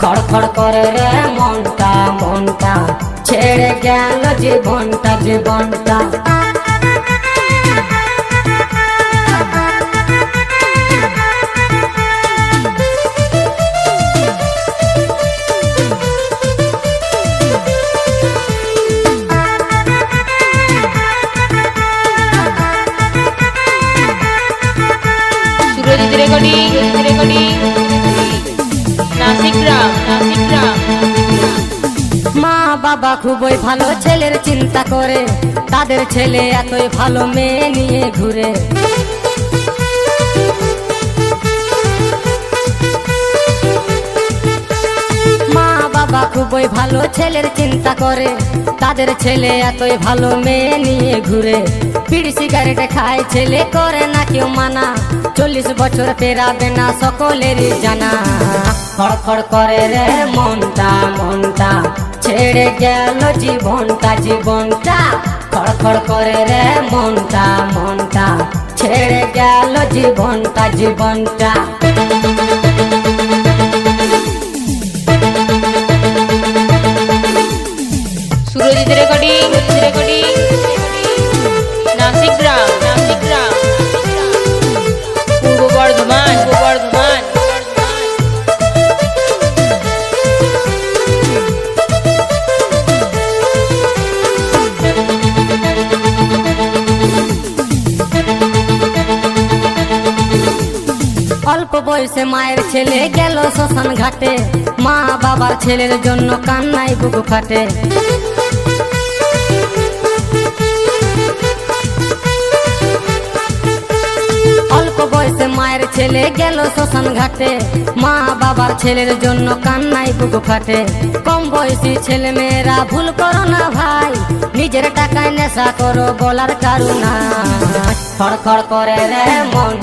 খড়খড় করে রে মনটা মনটা। ছেড়ে গেল জীবনটা জীবনটা। Recording recording. মা বাবা খুবই ভালো ছেলের চিন্তা করে। তাদের ছেলে এতই ভালো মেয়ে নিয়ে ঘুরে। মা বাবা খুবই ভালো ছেলের চিন্তা করে। তাদের ছেলে এতই ভালো মেয়ে নিয়ে ঘুরে। বিড়ি সিগারেট খায়, ছেলে করে না কেউ মানা। চল্লিশ বছর পেরাবে না সকলেরই জানা। খড়খড় করে রে মনটা মনটা ছেড়ে গেল জীবনটা জীবনটা খড়খড় করে রে মনটা মনটা ছেড়ে গেল জীবনটা জীবনটা। Surajit recording recording. অল্প বয়সে মায়ের ছেলে গেল শ্মশান ঘাটে। মা বাবার ছেলের জন্য কান্নাই বুক ফাটে। অল্প বয়সে মায়ের ছেলে গেল শ্মশান ঘাটে। মা বাবার ছেলের জন্য কান্নাই বুক ফাটে। কম বয়সী ছেলে মেয়েরা, ভুল করো না ভাই, নিজের টাকায় নেশা করো, বলার কারুনা খড়খড় করে রে গেল